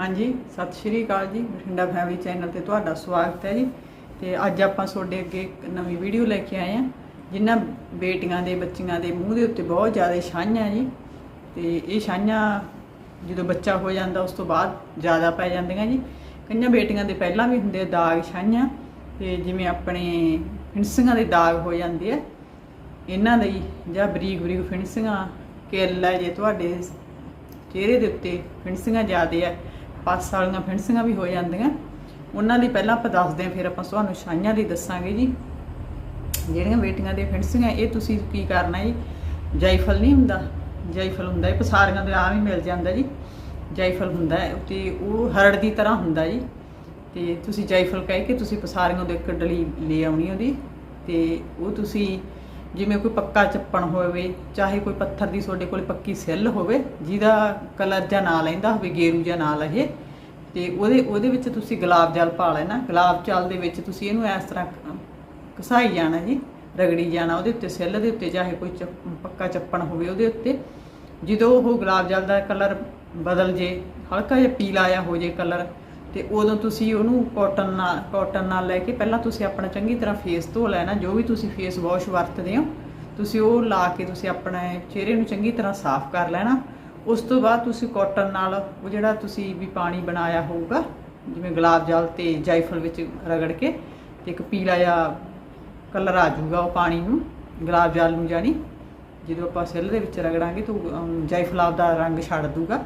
ਹਾਂਜੀ, ਸਤਿ ਸ਼੍ਰੀ ਅਕਾਲ ਜੀ। ਬਠਿੰਡਾ ਫੈਮਿਲੀ ਚੈਨਲ ਤੇ ਤੁਹਾਡਾ ਸਵਾਗਤ ਹੈ ਜੀ। ਤੇ ਅੱਜ ਆਪਾਂ ਤੁਹਾਡੇ ਅੱਗੇ ਇੱਕ ਨਵੀਂ ਵੀਡੀਓ ਲੈ ਕੇ ਆਏ ਹਾਂ, ਜਿਨ੍ਹਾਂ ਬੇਟੀਆਂ ਦੇ, ਬੱਚੀਆਂ ਦੇ ਮੂੰਹ ਦੇ ਉੱਤੇ ਬਹੁਤ ਜ਼ਿਆਦਾ ਛਾਈਆਂ ਜੀ। ਤੇ ਇਹ ਛਾਈਆਂ ਜਦੋਂ ਬੱਚਾ ਹੋ ਜਾਂਦਾ, ਉਸ ਤੋਂ ਬਾਅਦ ਜ਼ਿਆਦਾ ਪੈ ਜਾਂਦੀਆਂ ਜੀ। ਕਈਆਂ ਬੇਟੀਆਂ ਦੇ ਪਹਿਲਾਂ ਵੀ ਹੁੰਦੇ ਦਾਗ ਛਾਈਆਂ, ਤੇ ਜਿਵੇਂ ਆਪਣੇ ਫਿੰਸਿੰਗਾਂ ਦੇ ਦਾਗ ਹੋ ਜਾਂਦੇ ਆ। ਇਹਨਾਂ ਲਈ ਜਾਂ ਬਰੀਕ ਬਰੀਕ ਫਿੰਸਿੰਗਾਂ ਕਿੱਲ ਹੈ ਜੇ ਤੁਹਾਡੇ ਚਿਹਰੇ ਦੇ ਉੱਤੇ ਫਿੰਸਿੰਗਾਂ ਜ਼ਿਆਦੇ ਆ ਪਾਸ ਵਾਲੀਆਂ ਫਿੰਸਿੰਗਾਂ ਵੀ ਹੋ ਜਾਂਦੀਆਂ। ਉਹਨਾਂ ਲਈ ਪਹਿਲਾਂ ਆਪਾਂ ਦੱਸਦੇ ਹਾਂ, ਫਿਰ ਆਪਾਂ ਤੁਹਾਨੂੰ ਛਾਈਆਂ ਲਈ ਦੱਸਾਂਗੇ ਜੀ। ਜਿਹੜੀਆਂ ਬੇਟੀਆਂ ਦੇ ਫਿੰਸਿੰਗਾਂ, ਇਹ ਤੁਸੀਂ ਕੀ ਕਰਨਾ ਜੀ? ਜਾਇਫਲ ਨਹੀਂ ਹੁੰਦਾ? ਜਾਇਫਲ ਹੁੰਦਾ ਇਹ ਪਸਾਰੀਆਂ ਦੇ ਆਮ ਹੀ ਮਿਲ ਜਾਂਦਾ ਜੀ। ਜਾਇਫਲ ਹੁੰਦਾ ਹੈ, ਤੇ ਉਹ ਹਰੜ ਦੀ ਤਰ੍ਹਾਂ ਹੁੰਦਾ ਜੀ। ਤੇ ਤੁਸੀਂ ਜਾਇਫਲ ਕਹਿ ਕੇ ਤੁਸੀਂ ਪਸਾਰੀਆਂ ਦੇ ਇੱਕ ਡਲੀ ਲੈ ਆਉਣੀ ਉਹਦੀ। ਤੇ ਉਹ ਤੁਸੀਂ ਜਿਵੇਂ ਕੋਈ ਪੱਕਾ ਚੱਪਣ ਹੋਵੇ, ਚਾਹੇ ਕੋਈ ਪੱਥਰ ਦੀ ਤੁਹਾਡੇ ਕੋਲ ਪੱਕੀ ਸੈੱਲ ਹੋਵੇ, ਜਿਹਦਾ ਕਲਰ ਜਾਂ ਨਾ ਲੈਂਦਾ ਹੋਵੇ, ਗੇਰੂ ਜਾਂ ਨਾਲ ਇਹ, ਤੇ ਉਹਦੇ ਉਹਦੇ ਵਿੱਚ ਤੁਸੀਂ ਗੁਲਾਬ ਜਲ ਪਾ ਲੈਣਾ। ਗੁਲਾਬ ਜਲ ਦੇ ਵਿੱਚ ਤੁਸੀਂ ਇਹਨੂੰ ਇਸ ਤਰ੍ਹਾਂ ਘਸਾਈ ਜਾਣਾ ਜੀ, ਰਗੜੀ ਜਾਣਾ ਉਹਦੇ ਉੱਤੇ, ਸੈੱਲ ਦੇ ਉੱਤੇ, ਚਾਹੇ ਕੋਈ ਚੱਪ- ਪੱਕਾ ਚੱਪਣ ਹੋਵੇ ਉਹਦੇ ਉੱਤੇ। ਜਦੋਂ ਉਹ ਗੁਲਾਬ ਜਲ ਦਾ ਕਲਰ ਬਦਲ ਜੇ, ਹਲਕਾ ਜਿਹਾ ਪੀਲਾ ਜਿਹਾ ਹੋ ਜੇ ਕਲਰ ਤੇ ਉਦੋਂ ਤੁਸੀਂ ਉਹਨੂੰ ਕਾਟਨ ਨਾਲ ਕਾਟਨ ਨਾਲ ਲੈ ਕੇ ਪਹਿਲਾਂ ਤੁਸੀਂ ਆਪਣਾ ਚੰਗੀ ਤਰ੍ਹਾਂ ਫੇਸ ਧੋ ਲੈਣਾ ਜੋ ਵੀ ਤੁਸੀਂ ਫੇਸ ਵਾਸ਼ ਵਰਤਦੇ ਹੋ ਤੁਸੀਂ ਉਹ ਲਾ ਕੇ ਤੁਸੀਂ ਆਪਣੇ ਚਿਹਰੇ ਨੂੰ ਚੰਗੀ ਤਰ੍ਹਾਂ ਸਾਫ਼ ਕਰ ਲੈਣਾ। ਉਸ ਤੋਂ ਬਾਅਦ ਤੁਸੀਂ ਕਾਟਨ ਨਾਲ ਉਹ ਜਿਹੜਾ ਤੁਸੀਂ ਵੀ ਪਾਣੀ ਬਣਾਇਆ ਹੋਊਗਾ ਜਿਵੇਂ ਗੁਲਾਬ ਜਲ ਤੇ ਜਾਇਫਲ ਵਿੱਚ ਰਗੜ ਕੇ ਤੇ ਇੱਕ ਪੀਲਾ ਜਿਹਾ ਕਲਰ ਆ ਜਾਊਗਾ ਉਹ ਪਾਣੀ ਨੂੰ ਗੁਲਾਬ ਜਲ ਨੂੰ ਜਾਣੀ। ਜਦੋਂ ਆਪਾਂ ਸਿੱਲ ਦੇ ਵਿੱਚ ਰਗੜਾਂਗੇ ਤਾਂ ਉਹ, ਅਮ, ਦਾ ਰੰਗ ਛੱਡ ਦੂਗਾ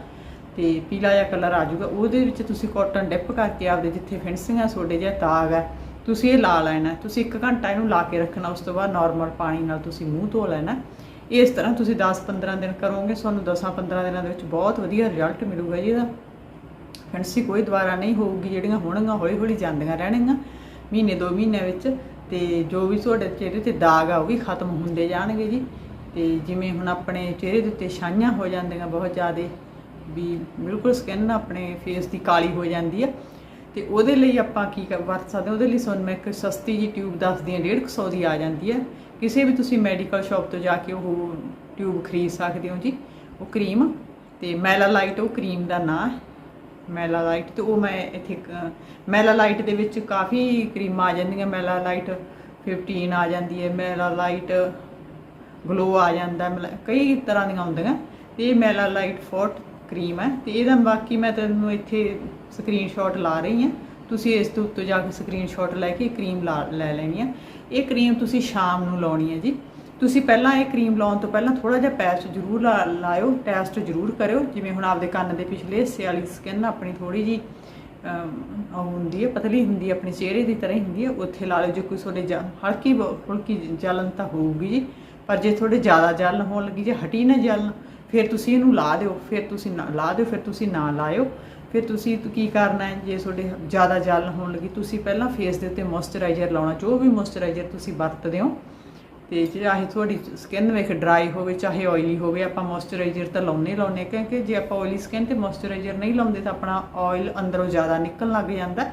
ਤੇ ਪੀਲਾ ਜਿਹਾ ਕਲਰ ਆ ਜਾਊਗਾ। ਉਹਦੇ ਵਿੱਚ ਤੁਸੀਂ ਕਾਟਨ ਡਿਪ ਕਰਕੇ ਆਪਦੇ ਜਿੱਥੇ ਫਿੰਸਿੰਗਾਂ ਤੁਹਾਡੇ ਜਿਹਾ ਦਾਗ ਹੈ ਤੁਸੀਂ ਇਹ ਲਾ ਲੈਣਾ। ਤੁਸੀਂ 1 ਘੰਟਾ ਇਹਨੂੰ ਲਾ ਕੇ ਰੱਖਣਾ, ਉਸ ਤੋਂ ਬਾਅਦ ਨਾਰਮਲ ਪਾਣੀ ਨਾਲ ਤੁਸੀਂ ਮੂੰਹ ਧੋ ਲੈਣਾ। ਇਸ ਤਰ੍ਹਾਂ ਤੁਸੀਂ 10-15 ਦਿਨ ਕਰੋਗੇ, ਤੁਹਾਨੂੰ 10-15 ਦਿਨਾਂ ਦੇ ਵਿੱਚ ਬਹੁਤ ਵਧੀਆ ਰਿਜ਼ਲਟ ਮਿਲੂਗਾ ਜੀ ਇਹਦਾ। ਫੈਂਸੀ ਕੋਈ ਦੁਬਾਰਾ ਨਹੀਂ ਹੋਊਗੀ, ਜਿਹੜੀਆਂ ਹੋਣਗੀਆਂ ਹੌਲੀ ਹੌਲੀ ਜਾਂਦੀਆਂ ਰਹਿਣਗੀਆਂ, ਮਹੀਨੇ ਦੋ ਮਹੀਨੇ ਵਿੱਚ। ਤੇ ਜੋ ਵੀ ਤੁਹਾਡੇ ਚਿਹਰੇ ਤੇ ਦਾਗ ਆ, ਉਹ ਵੀ ਖਤਮ ਹੁੰਦੇ ਜਾਣਗੇ ਜੀ। ਤੇ ਜਿਵੇਂ ਹੁਣ ਆਪਣੇ ਚਿਹਰੇ ਦੇ ਉੱਤੇ ਛਾਈਆਂ ਹੋ ਜਾਂਦੀਆਂ ਬਹੁਤ ਜ਼ਿਆਦਾ ਵੀ ਬਿਲਕੁਲ ਸਕਿਨ ਆਪਣੇ ਫੇਸ ਦੀ ਕਾਲੀ ਹੋ ਜਾਂਦੀ ਹੈ। ਤੇ ਉਹਦੇ ਲਈ ਆਪਾਂ ਕੀ ਕਰ ਵਰਤ ਸਕਦੇ ਹਾਂ? ਉਹਦੇ ਲਈ ਤੁਹਾਨੂੰ ਮੈਂ ਇੱਕ ਸਸਤੀ ਜੀ ਟਿਊਬ ਦੱਸਦੀ ਹਾਂ 150 ਦੀ ਆ ਜਾਂਦੀ ਹੈ। ਕਿਸੇ ਵੀ ਤੁਸੀਂ ਮੈਡੀਕਲ ਸ਼ਾਪ ਤੋਂ ਜਾ ਕੇ ਉਹ ਟਿਊਬ ਖਰੀਦ ਸਕਦੇ ਹੋ ਜੀ। ਉਹ ਕਰੀਮ ਤੇ ਮੈਲਾਲਾਈਟ ਉਹ ਕਰੀਮ ਦਾ ਨਾਂ ਹੈ। ਮੈਲਾਲਾਈਟ ਤੇ ਉਹ ਮੈਂ ਇੱਥੇ ਇੱਕ- ਮੈਲਾਲਾਈਟ ਦੇ ਵਿੱਚ ਕਾਫੀ ਕਰੀਮਾਂ ਆ ਜਾਂਦੀਆਂ। ਮੈਲਾਲਾਈਟ 15 ਆ ਜਾਂਦੀ ਹੈ। ਮੈਲਾਲਾਈਟ ਗਲੋ ਆ ਜਾਂਦਾ। ਮਤਲਬ ਕਈ ਤਰ੍ਹਾਂ ਦੀਆਂ ਹੁੰਦੀਆਂ। ਤੇ ਇਹ ਮੈਲਾਲਾਈਟ ਫੋਰਟ ਕਰੀਮ ਹੈ। ਤੇ ਇਹਦਾ ਬਾਕੀ ਮੈਂ ਤੈਨੂੰ ਇੱਥੇ ਸਕਰੀਨਸ਼ਾਟ ਲਾ ਰਹੀ ਹਾਂ। ਤੁਸੀਂ ਇਸ ਤੋਂ ਉੱਤੇ ਜਾ ਕੇ ਸਕਰੀਨਸ਼ਾਟ ਲੈ ਕੇ ਕਰੀਮ ਲਾ, ਲੈ ਲੈਣੀ ਹੈ ਇਹ ਕਰੀਮ ਤੁਸੀਂ ਸ਼ਾਮ ਨੂੰ ਲਾਉਣੀ ਹੈ ਜੀ। ਤੁਸੀਂ ਪਹਿਲਾਂ ਇਹ ਕਰੀਮ ਲਾਉਣ ਤੋਂ ਪਹਿਲਾਂ ਥੋੜਾ ਜਿਹਾ ਪੈਚ ਜ਼ਰੂਰ ਲਾ- ਲਾਇਓ ਟੈਸਟ ਜ਼ਰੂਰ ਕਰਿਓ। ਜਿਵੇਂ ਹੁਣ ਆਪਦੇ ਕੰਨ ਦੇ ਪਿਛਲੇ ਹਿੱਸੇ ਵਾਲੀ ਸਕਿਨ ਆਪਣੀ ਥੋੜੀ ਜੀ ਉਹ ਹੁੰਦੀ ਹੈ, ਪਤਲੀ ਹੁੰਦੀ ਹੈ, ਆਪਣੇ ਚਿਹਰੇ ਦੀ ਤਰ੍ਹਾਂ ਹੀ ਹੁੰਦੀ ਹੈ, ਉੱਥੇ ਲਾ ਲਿਓ। ਜੇ ਕੋਈ ਤੁਹਾਡੇ ਜਾਂ, ਹਲਕੀ ਬ- ਹਲਕੀ ਜਲਨ ਤਾਂ ਹੋਊਗੀ ਜੀ। ਪਰ ਜੇ ਥੋੜੇ ਜ਼ਿਆਦਾ ਜਲਨ ਹੋਣ ਲੱਗੀ, ਜੇ ਹਟੀ ਨਾ ਜਲਨ ਫਿਰ ਤੁਸੀਂ ਇਹਨੂੰ ਲਾ ਦਿਓ, ਫਿਰ ਤੁਸੀਂ ਨਾ, ਲਾ ਦਿਓ, ਫਿਰ ਤੁਸੀਂ ਨਾ ਲਾਇਓ। ਫਿਰ ਤੁਸੀਂ ਕੀ ਕਰਨਾ ਹੈ? ਜੇ ਤੁਹਾਡੇ ਜ਼ਿਆਦਾ ਜਲ ਹੋਣ ਲੱਗੀ, ਤੁਸੀਂ ਪਹਿਲਾਂ ਫੇਸ ਦੇ ਉੱਤੇ ਮੋਇਸਚਰਾਈਜ਼ਰ ਲਾਉਣਾ, ਜੋ ਵੀ ਮੋਇਸਚਰਾਈਜ਼ਰ ਤੁਸੀਂ ਵਰਤਦੇ ਹੋ। ਤੇ ਚਾਹੇ ਤੁਹਾਡੀ ਸਕਿਨ ਵੇਖ ਡਰਾਈ ਹੋਵੇ, ਚਾਹੇ ਆਇਲੀ ਹੋਵੇ, ਆਪਾਂ ਮੋਇਸਚਰਾਈਜ਼ਰ ਤਾਂ ਲਾਉਣੇ ਹੀ ਲਾਉਣੇ ਕਿਉਂਕਿ ਜੇ ਆਪਾਂ ਆਇਲੀ ਸਕਿਨ ਤੇ ਮੋਇਸਚਰਾਈਜ਼ਰ ਨਹੀਂ ਲਾਉਂਦੇ ਤਾਂ ਆਪਣਾ ਆਇਲ ਅੰਦਰੋਂ ਜ਼ਿਆਦਾ ਨਿਕਲਣ ਲੱਗ ਜਾਂਦਾ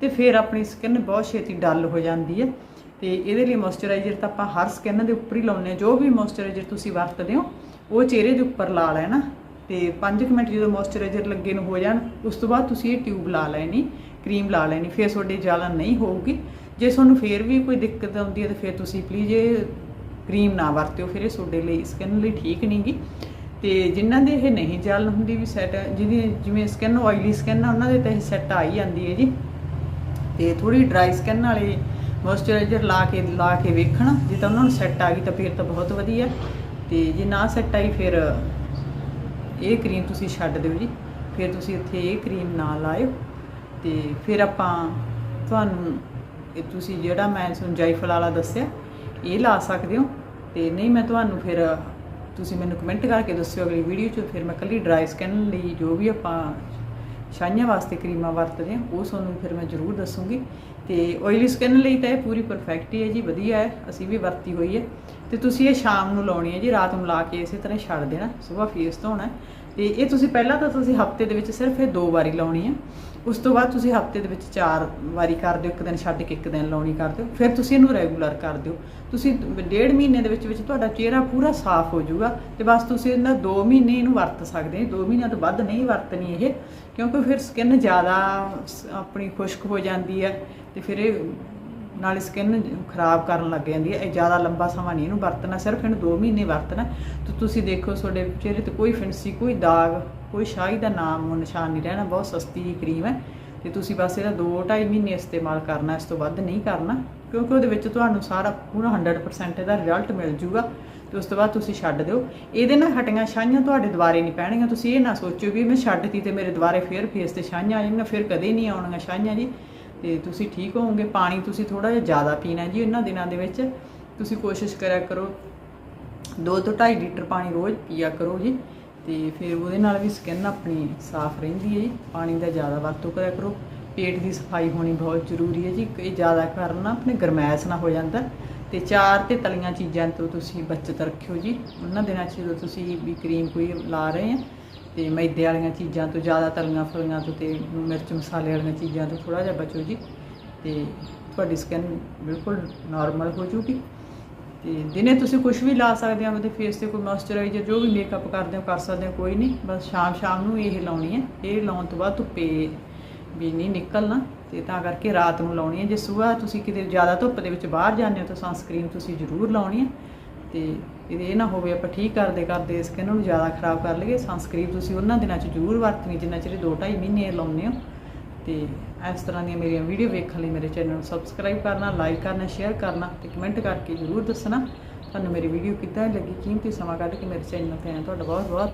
ਤੇ ਫਿਰ ਆਪਣੀ ਸਕਿਨ ਬਹੁਤ ਛੇਤੀ ਡਲ ਹੋ ਜਾਂਦੀ ਹੈ। ਤੇ ਇਹਦੇ ਲਈ ਮੋਇਸਚਰਾਈਜ਼ਰ ਤਾਂ ਆਪਾਂ ਹਰ ਸਕਿਨ ਦੇ ਉੱਪਰ ਹੀ ਲਾਉਨੇ ਆ ਜੋ ਵੀ ਮੋਇਸਚਰਾਈਜ਼ਰ ਤੁਸੀਂ ਵਰਤਦੇ ਹੋ। ਉਹ ਚਿਹਰੇ ਦੇ ਉੱਪਰ ਲਾ ਲੈਣਾ ਤੇ 5 ਮਿੰਟ ਜਦੋਂ ਮੋਇਸਚਰਾਈਜ਼ਰ ਲੱਗੇ ਨੂੰ ਹੋ ਜਾਣ, ਉਸ ਤੋਂ ਬਾਅਦ ਤੁਸੀਂ ਇਹ ਟਿਊਬ ਲਾ ਲੈਣੀ ਕਰੀਮ ਲਾ ਲੈਣੀ, ਫਿਰ ਤੁਹਾਡੇ ਜਲਨ ਨਹੀਂ ਹੋਊਗੀ। ਜੇ ਤੁਹਾਨੂੰ ਫੇਰ ਵੀ ਕੋਈ ਦਿੱਕਤ ਆਉਂਦੀ ਹੈ ਤਾਂ ਫਿਰ ਤੁਸੀਂ ਪਲੀਜ਼ ਇਹ ਕਰੀਮ ਨਾ ਵਰਤਿਓ, ਫਿਰ ਇਹ ਤੁਹਾਡੇ ਲਈ ਸਕਿਨ ਲਈ ਠੀਕ ਨਹੀਂਗੀ। ਤੇ ਜਿਨ੍ਹਾਂ ਦੇ ਇਹ ਨਹੀਂ ਜਲਨ ਹੁੰਦੀ ਵੀ ਸੈਟ ਜਿਹਦੀ ਜਿਵੇਂ ਸਕਿਨ ਆਇਲੀ ਸਕਿਨ ਆ, ਉਹਨਾਂ ਦੇ ਤਾਂ ਇਹ ਸੈੱਟ ਆ ਹੀ ਜਾਂਦੀ ਹੈ ਜੀ। ਤੇ ਥੋੜੀ ਡਰਾਈ ਸਕਿਨ ਵਾਲੇ ਮੋਇਸਚਰਾਈਜ਼ਰ ਲਾ ਕੇ ਲਾ ਕੇ ਵੇਖਣ, ਜੇ ਤਾਂ ਉਹਨਾਂ ਨੂੰ ਸੈੱਟ ਆ ਗਈ ਤਾਂ ਫਿਰ ਤਾਂ ਬਹੁਤ ਵਧੀਆ। ਤੇ ਜੇ ਨਾ ਸੈੱਟ ਆਈ ਫਿਰ ਇਹ ਕਰੀਮ ਤੁਸੀਂ ਛੱਡ ਦਿਓ ਜੀ। ਫਿਰ ਤੁਸੀਂ ਇੱਥੇ ਇਹ ਕਰੀਮ ਨਾ ਲਾਇਓ ਤੇ ਫਿਰ ਆਪਾਂ ਤੁਹਾਨੂੰ ਇਹ ਤੁਸੀਂ ਜਿਹੜਾ ਮੈਂ ਤੁਹਾਨੂੰ ਜਾਇਫਲ ਵਾਲਾ ਦੱਸਿਆ, ਇਹ ਲਾ ਸਕਦੇ ਹੋ। ਤੇ ਨਹੀਂ ਮੈਂ ਤੁਹਾਨੂੰ ਫਿਰ ਤੁਸੀਂ ਮੈਨੂੰ ਕਮੈਂਟ ਕਰਕੇ ਦੱਸਿਓ ਅਗਲੀ ਵੀਡੀਓ 'ਚ, ਫਿਰ ਮੈਂ ਕੱਲੀ ਡਰਾਈ ਸਕਿਨ ਲਈ ਜੋ ਵੀ ਆਪਾਂ ਛਾਈਆਂ ਵਾਸਤੇ ਕਰੀਮਾਂ ਵਰਤਦੇ ਹਾਂ, ਉਹ ਤੁਹਾਨੂੰ ਫਿਰ ਮੈਂ ਜ਼ਰੂਰ ਦੱਸੂਗੀ। ਤੇ ਆਇਲੀ ਸਕਿਨ ਲਈ ਤਾਂ ਇਹ ਪੂਰੀ ਪਰਫੈਕਟ ਹੀ ਹੈ ਜੀ, ਵਧੀਆ ਹੈ, ਅਸੀਂ ਵੀ ਵਰਤੀ ਹੋਈ ਹੈ। ਤੇ ਤੁਸੀਂ ਇਹ ਸ਼ਾਮ ਨੂੰ ਲਾਉਣੀ ਹੈ ਜੀ, ਰਾਤ ਨੂੰ ਲਾ ਕੇ ਇਸੇ ਤਰ੍ਹਾਂ ਛੱਡ ਦੇਣਾ, ਸਵੇਰ ਫੇਸ ਧੋਣਾ ਹੈ। ਤੇ ਇਹ ਤੁਸੀਂ ਪਹਿਲਾਂ ਤਾਂ ਤੁਸੀਂ ਹਫ਼ਤੇ ਦੇ ਵਿੱਚ ਸਿਰਫ ਇਹ ਦੋ ਵਾਰੀ ਲਾਉਣੀ ਆ ਉਸ ਤੋਂ ਬਾਅਦ ਤੁਸੀਂ ਹਫ਼ਤੇ ਦੇ ਵਿੱਚ ਚਾਰ ਵਾਰੀ ਕਰ ਦਿਓ, ਇੱਕ ਦਿਨ ਛੱਡ ਕੇ ਇੱਕ ਦਿਨ ਲਾਉਣੀ ਕਰ ਦਿਓ, ਫਿਰ ਤੁਸੀਂ ਇਹਨੂੰ ਰੈਗੂਲਰ ਕਰ ਦਿਓ। ਤੁਸੀਂ ਡੇਢ ਮਹੀਨੇ ਦੇ ਵਿੱਚ ਵਿੱਚ ਤੁਹਾਡਾ ਚਿਹਰਾ ਪੂਰਾ ਸਾਫ਼ ਹੋ ਜਾਊਗਾ ਤੇ ਬਸ ਤੁਸੀਂ ਇਹਨਾਂ 2 ਮਹੀਨੇ ਇਹਨੂੰ ਵਰਤ ਸਕਦੇ ਹੋ। 2 ਮਹੀਨਿਆਂ ਤੋਂ ਵੱਧ ਨਹੀਂ ਵਰਤਣੀ ਇਹ, ਕਿਉਂਕਿ ਫਿਰ ਸਕਿਨ ਜ਼ਿਆਦਾ ਸ- ਆਪਣੀ ਖੁਸ਼ਕ ਹੋ ਜਾਂਦੀ ਹੈ ਤੇ ਫਿਰ ਇਹ ਨਾਲ ਸਕਿਨ ਖਰਾਬ ਕਰਨ ਲੱਗ ਜਾਂਦੀ ਹੈ। ਇਹ ਜ਼ਿਆਦਾ ਲੰਬਾ ਸਮਾਂ ਨਹੀਂ ਇਹਨੂੰ ਵਰਤਣਾ, ਸਿਰਫ ਇਹਨੂੰ 2 ਮਹੀਨੇ ਵਰਤਣਾ। ਤੇ ਤੁਸੀਂ ਦੇਖੋ, ਤੁਹਾਡੇ ਚਿਹਰੇ ਤੇ ਕੋਈ ਫਿੰਸੀ ਕੋਈ ਦਾਗ ਕੋਈ ਸ਼ਾਹੀ ਦਾ ਨਾਮ ਨਿਸ਼ਾਨ ਨਹੀਂ ਰਹਿਣਾ, ਬਹੁਤ ਸਸਤੀ ਜੀ ਕਰੀਮ ਹੈ। ਤੇ ਤੁਸੀਂ ਬਸ ਇਹਦਾ 2-2.5 ਮਹੀਨੇ ਇਸਤੇਮਾਲ ਕਰਨਾ, ਇਸ ਤੋਂ ਵੱਧ ਨਹੀਂ ਕਰਨਾ, ਕਿਉਂਕਿ ਉਹਦੇ ਵਿੱਚ ਤੁਹਾਨੂੰ ਸਾਰਾ ਪੂਰਾ 100% ਇਹਦਾ ਰਿਜ਼ਲਟ ਮਿਲ ਜੂਗਾ। ਤੇ ਉਸ ਤੋਂ ਬਾਅਦ ਤੁਸੀਂ ਛੱਡ ਦਿਓ। ਇਹਦੇ ਨਾਲ ਹਟੀਆਂ ਛਾਈਆਂ ਤੁਹਾਡੇ ਦੁਬਾਰੇ ਨਹੀਂ ਪੈਣਗੀਆਂ। ਤੁਸੀਂ ਇਹ ਨਾ ਸੋਚੋ ਵੀ ਮੈਂ ਛੱਡਤੀ ਤੇ ਮੇਰੇ ਦੁਬਾਰੇ ਫੇਰ ਫੇਸ ਤੇ ਛਾਈਆਂ ਆ ਜਾਣਗੀਆਂ ਫਿਰ ਕਦੇ ਨਹੀਂ ਆਉਣਗੀਆਂ ਛਾਈਆਂ ਜੀ। ਤੇ ਤੁਸੀਂ ਠੀਕ ਹੋਵੋਗੇ, ਪਾਣੀ ਤੁਸੀਂ ਥੋੜਾ ਜਿਹਾ ਜ਼ਿਆਦਾ ਪੀਣਾ ਜੀ ਇਹਨਾਂ ਦਿਨਾਂ ਦੇ ਵਿੱਚ। ਤੁਸੀਂ ਕੋਸ਼ਿਸ਼ ਕਰਿਆ ਕਰੋ 2 ਤੋਂ 2.5 ਲੀਟਰ ਪਾਣੀ ਰੋਜ਼ ਪੀਆ ਕਰੋ ਜੀ। ਤੇ ਫਿਰ ਉਹਦੇ ਨਾਲ ਵੀ ਸਕਿਨ ਆਪਣੀ ਸਾਫ਼ ਰਹਿੰਦੀ ਹੈ ਜੀ, ਪਾਣੀ ਦਾ ਜ਼ਿਆਦਾ ਵਰਤੋਂ ਕਰਿਆ ਕਰੋ। ਪੇਟ ਦੀ ਸਫ਼ਾਈ ਹੋਣੀ ਬਹੁਤ ਜ਼ਰੂਰੀ ਹੈ ਜੀ ਇਹ ਜ਼ਿਆਦਾ ਕਰਨ ਆਪਣੇ ਗਰਮੈਸ਼ ਨਾ ਹੋ ਜਾਂਦਾ। ਤੇ ਚਾਰ ਤੇ ਤਲੀਆਂ ਚੀਜ਼ਾਂ ਤੋਂ ਤੁਸੀਂ ਬਚਤ ਰੱਖਿਓ ਜੀ। ਉਹਨਾਂ ਦਿਨਾਂ 'ਚ ਜਦੋਂ ਤੁਸੀਂ ਵੀ ਕਰੀਮ ਕੋਈ ਲਾ ਰਹੇ ਆ, ਤੇ ਮੈਦੇ ਵਾਲੀਆਂ ਚੀਜ਼ਾਂ ਤੋਂ, ਜ਼ਿਆਦਾ ਤਲੀਆਂ ਫਲੀਆਂ ਤੋਂ ਤੇ ਮਿਰਚ ਮਸਾਲੇ ਵਾਲੀਆਂ ਚੀਜ਼ਾਂ ਤੋਂ ਥੋੜਾ ਜਿਹਾ ਬਚੋ ਜੀ। ਤੇ ਤੁਹਾਡੀ ਸਕਿਨ ਬਿਲਕੁਲ ਨਾਰਮਲ ਹੋ ਜੂਗੀ। ਤੇ ਦਿਨੇ ਤੁਸੀਂ ਕੁਝ ਵੀ ਲਾ ਸਕਦੇ ਹੋ ਆਪਣੇ ਫੇਸ ਤੇ ਕੋਈ ਮੋਇਸਚਰਾਈਜ਼ਰ ਜੋ ਵੀ ਮੇਕਅਪ ਕਰਦੇ ਹੋ, ਕਰ ਸਕਦੇ ਹੋ, ਕੋਈ ਨਹੀਂ। ਬਸ ਸ਼ਾਮ ਸ਼ਾਮ ਨੂੰ ਇਹ ਲਾਉਣੀ ਹੈ। ਇਹ ਲਾਉਣ ਤੋਂ ਬਾਅਦ ਧੁੱਪੇ ਵੀ ਨਹੀਂ ਨਿਕਲਣਾ ਤੇ ਤਾਂ ਕਰਕੇ ਰਾਤ ਨੂੰ ਲਾਉਣੀ ਹੈ। ਜੇ ਸਵੇਰ ਤੁਸੀਂ ਕਿਤੇ ਜ਼ਿਆਦਾ ਧੁੱਪ ਦੇ ਵਿੱਚ ਬਾਹਰ ਜਾਂਦੇ ਹੋ ਤਾਂ ਸਨਸਕ੍ਰੀਨ ਤੁਸੀਂ ਜ਼ਰੂਰ ਲਾਉਣੀ ਹੈ ਤੇ ਇਹਦੇ ਇਹ ਨਾ ਹੋਵੇ ਆਪਾਂ ਠੀਕ ਕਰਦੇ ਕਰਦੇ ਸਕਿਨ ਨੂੰ ਜ਼ਿਆਦਾ ਖਰਾਬ ਕਰ ਲਈਏ। ਸਨਸਕ੍ਰੀਨ ਤੁਸੀਂ ਉਹਨਾਂ ਦਿਨਾਂ 'ਚ ਜ਼ਰੂਰ ਵਰਤਣੀ, ਜਿੰਨਾ ਚਿਰ 2.5 ਮਹੀਨੇ ਲਾਉਂਦੇ ਹੋ। ਤੇ ਇਸ ਤਰ੍ਹਾਂ ਦੀਆਂ ਮੇਰੀਆਂ ਵੀਡੀਓ ਵੇਖਣ ਲਈ ਮੇਰੇ ਚੈਨਲ ਨੂੰ ਸਬਸਕ੍ਰਾਈਬ ਕਰਨਾ ਲਾਈਕ ਕਰਨਾ ਸ਼ੇਅਰ ਕਰਨਾ ਤੇ ਕਮੈਂਟ ਕਰਕੇ ਜ਼ਰੂਰ ਦੱਸਣਾ। ਤੁਹਾਨੂੰ ਮੇਰੀ ਵੀਡੀਓ ਕਿੱਦਾਂ ਲੱਗੀ, ਕੀਮਤੀ ਸਮਾਂ ਕੱਢ ਕੇ ਮੇਰੇ ਚੈਨਲ ਤੇ ਆਇਆ ਤੁਹਾਡਾ ਬਹੁਤ ਬਹੁਤ